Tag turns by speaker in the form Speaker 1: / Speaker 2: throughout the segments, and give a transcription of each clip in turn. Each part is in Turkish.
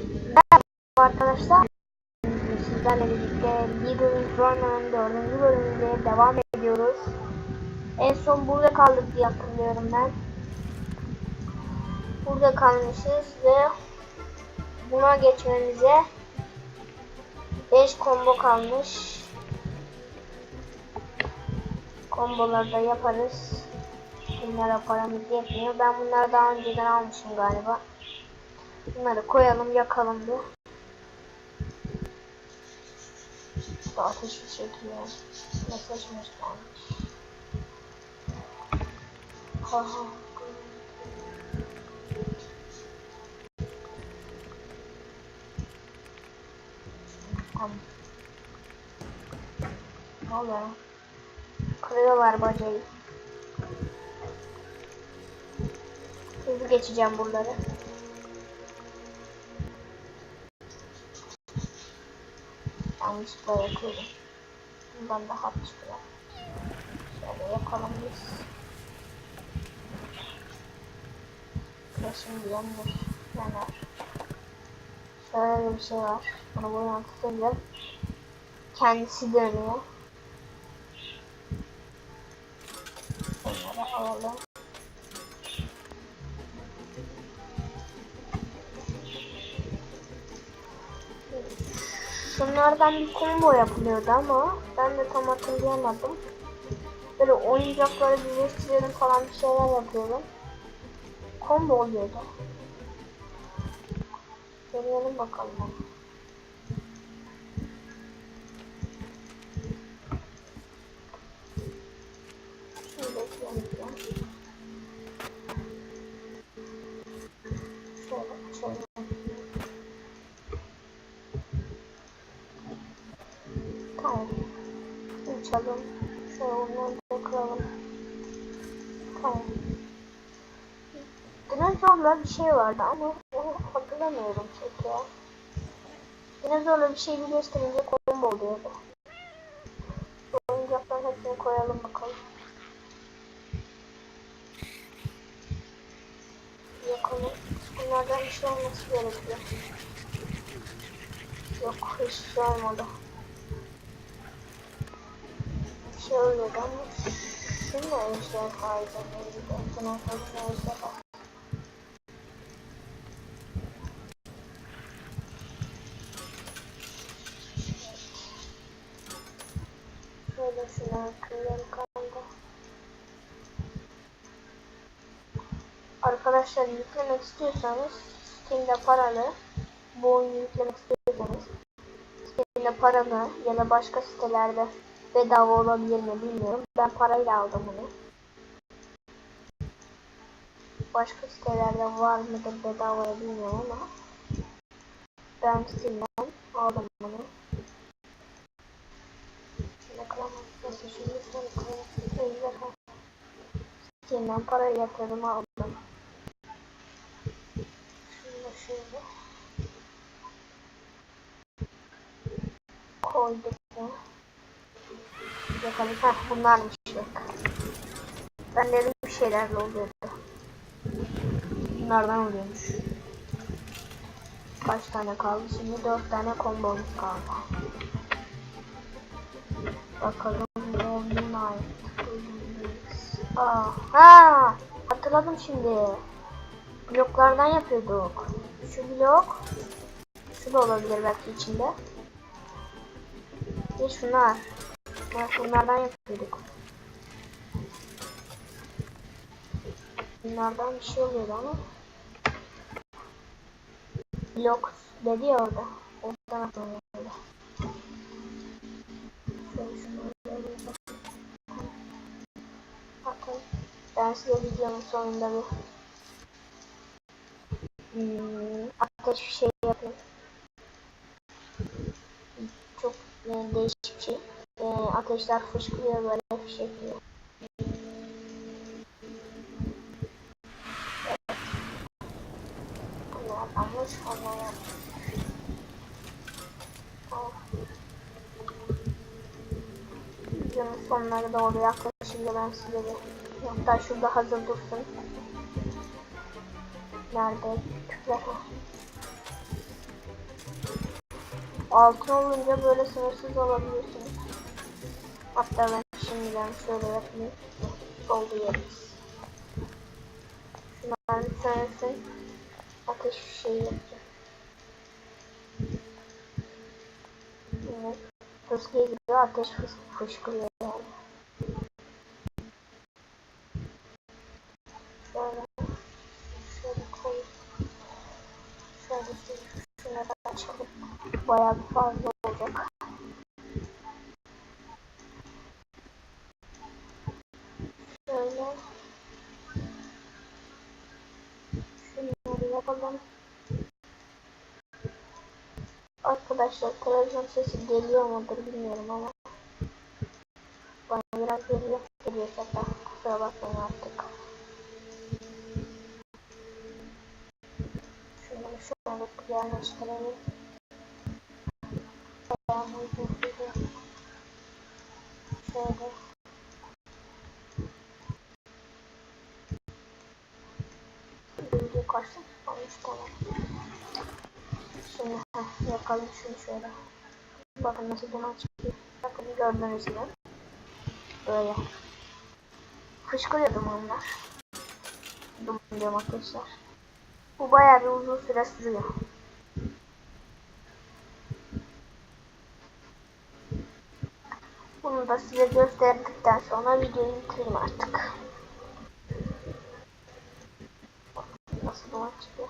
Speaker 1: Merhaba arkadaşlar. Sizlerle birlikte Legal Infernal'ın dördüncü bölümünde devam ediyoruz. En son burada kaldık diye hatırlıyorum ben. Burada kalmışız ve buna geçmemize 5 combo kalmış. Komboları da yaparız. Bunlara paramız yetmiyor. Ben bunları daha önceden almışım galiba. Bunları koyalım yakalım bir. İşte ateş bir çekiyor. Mesajmış gelmiş. Aha. Tamam. Ne oluyor? Kırıyorlar bacayı. Hızlı geçeceğim buraları. Yanlışlıkla yakıyorum. Bundan daha çıkıyor. Şöyle yakalım biz. Kesin yanır. Yanar. Şöyle bir şey var. Bunu buradan tutacağız. Kendisi dönüyor. Bunları alalım. Şunlardan bir combo yapılıyordu ama ben de tam hatırlayamadım. Böyle oyuncakları birleştirelim falan bir şeyler yapıyordum. Combo oluyordu. Deneyelim bakalım. Uçalım. Şöyle onları da kıralım. Tamam. Dinozorla bir şey vardı ama onu hatırlamıyorum çok ya. Dinozorla bir şey birleştirince combo oluyordu. Oyuncakların hepsini koyalım bakalım. Yakalım. Bunlardan bir şey olması gerekiyor. Yok hiç şey olmadı. Şey oluyordu ama şimdi ejder faizi neydi? Bunun sonra ejder faizi. Şöyle şunu kırıyorum kanka. Arkadaşlar yüklemek istiyorsanız Steam'de paralı bu oyunu yüklemek istiyorsanız Steam'de paralı ya da başka sitelerde bedava olabilir mi bilmiyorum. Ben parayla aldım bunu. Başka sitelerde var mıdır bedava bilmiyorum ama ben Steam'den aldım bunu. Steam'den para yatırdım aldım. Şunu şöyle koyduk? Bakalım. Heh bunlarmış bak. Ben dedim bir şeylerle oluyordu. Bunlardan oluyormuş. Kaç tane kaldı? Şimdi dört tane kombomuz kaldı. Bakalım ne ait. Aa, ha, hatırladım şimdi. Bloklardan yapıyorduk. Şu blok, şu da olabilir belki içinde. Bir şunlar. Bak bunlardan yapıyorduk. Bunlardan bir şey oluyordu ama. Blok dedi ya orada. Oradan. Bakın. Ben size videonun sonunda bir hmm, ateş şey yapayım. Çok yani değişik bir şey. Ateşler fışkırıyor böyle fışkırıyor. Evet. Almış, onlar yapmış. Tamam. Videonun doğru yaklaşınca ben size bir hatta şurada hazır dursun. Nerede? Küfre. altın olunca böyle sınırsız olabiliyorsunuz. Hatta ben şimdiden şöyle yapayım. Doldu yeriz. Şunlar bir tanesini ateş şeyi yapacağım. Evet. Hızlı gidiyor ateş fışkırıyor yani. Şöyle. Şöyle koy. Şöyle. Şunları açalım. Bayağı fazla Yapalım. Arkadaşlar televizyon sesi geliyor mudur bilmiyorum ama bana biraz geliyor. Geliyorsa da kusura bakmayın artık. Şunları şöyle yerleştirelim. Bayağı uygun duruyor. Şöyle. Video kaçtı? 13 tamam. Şimdi heh, yakalım şunu şöyle. Bakın nasıl duman çıkıyor. Bakın gördüğünüz gibi. Böyle. Fışkırıyor dumanlar. Duman diyorum arkadaşlar. Bu bayağı bir uzun süre sürüyor. Bunu da size gösterdikten sonra videoyu bitireyim artık. Bakın Nasıl duman çıkıyor.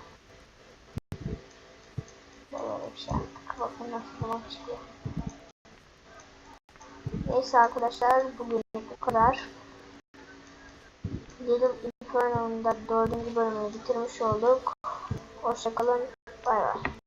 Speaker 1: Böyle bir şey. Bakın nasıl duman çıkıyor. Neyse arkadaşlar bugün bu kadar. Little Inferno'nun da dördüncü bölümünü bitirmiş olduk. Hoşçakalın. Bay bay.